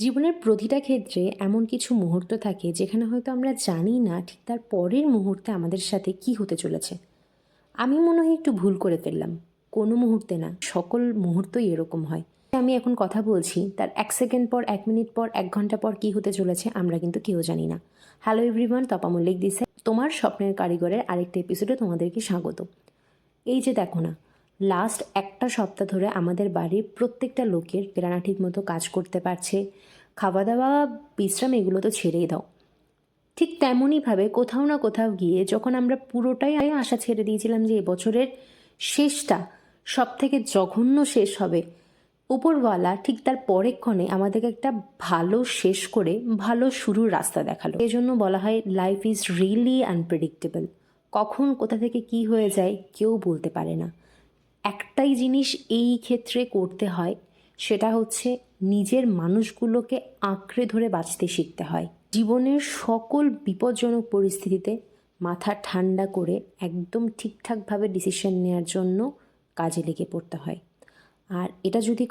জীবনের প্রতিটা ক্ষেত্রে এমন কিছু মুহূর্ত থাকে যেখানে হয়তো আমরা জানি না ঠিক তার পরের মুহূর্তে আমাদের সাথে কি হতে চলেছে। আমি মনে হয় একটু ভুল করে ফেললাম। কোনো মুহূর্তে না, সকল মুহূর্তই এরকম হয়। আমি এখন কথা বলছি, তার এক সেকেন্ড পর, এক মিনিট পর, এক ঘণ্টা পর কি হতে চলেছে আমরা কিন্তু কেউ জানি না। হ্যালো এভরিওয়ান তপা মল্লিক দিছে। তোমার স্বপ্নের কারিগরের আরেকটা এপিসোডে তোমাদেরকে স্বাগত। এই যে দেখো না লাস্ট একটা সপ্তাহ ধরে আমাদের বাড়ির প্রত্যেকটা লোকের কেরানা ঠিক মতো কাজ করতে পারছে। খাওয়া দাওয়া বিশ্রাম এগুলো তো ছেড়েই দাও। ঠিক তেমনইভাবে কোথাও না কোথাও গিয়ে যখন আমরা পুরোটাই আশা ছেড়ে দিয়েছিলাম যে এবছরের শেষটা সব থেকে জঘন্য শেষ হবে, উপরওয়ালা ঠিক তার পরেক্ষণে আমাদেরকে একটা ভালো শেষ করে ভালো শুরুর রাস্তা দেখাল। এই জন্য বলা হয় লাইফ ইজ রিয়েলি আনপ্রেডিক্টেবল কখন কোথা থেকে কি হয়ে যায় কেউ বলতে পারে না। একটাই জিনিস এই ক্ষেত্রে করতে হয়, সেটা হচ্ছে নিজের মানুষগুলোকে আঁকড়ে ধরে বাঁচতে শিখতে হয়। জীবনের সকল বিপজ্জনক পরিস্থিতিতে মাথা ঠান্ডা করে একদম ঠিকঠাকভাবে ডিসিশন নেওয়ার জন্য কাজে লেগে পড়তে হয়। আর এটা যদি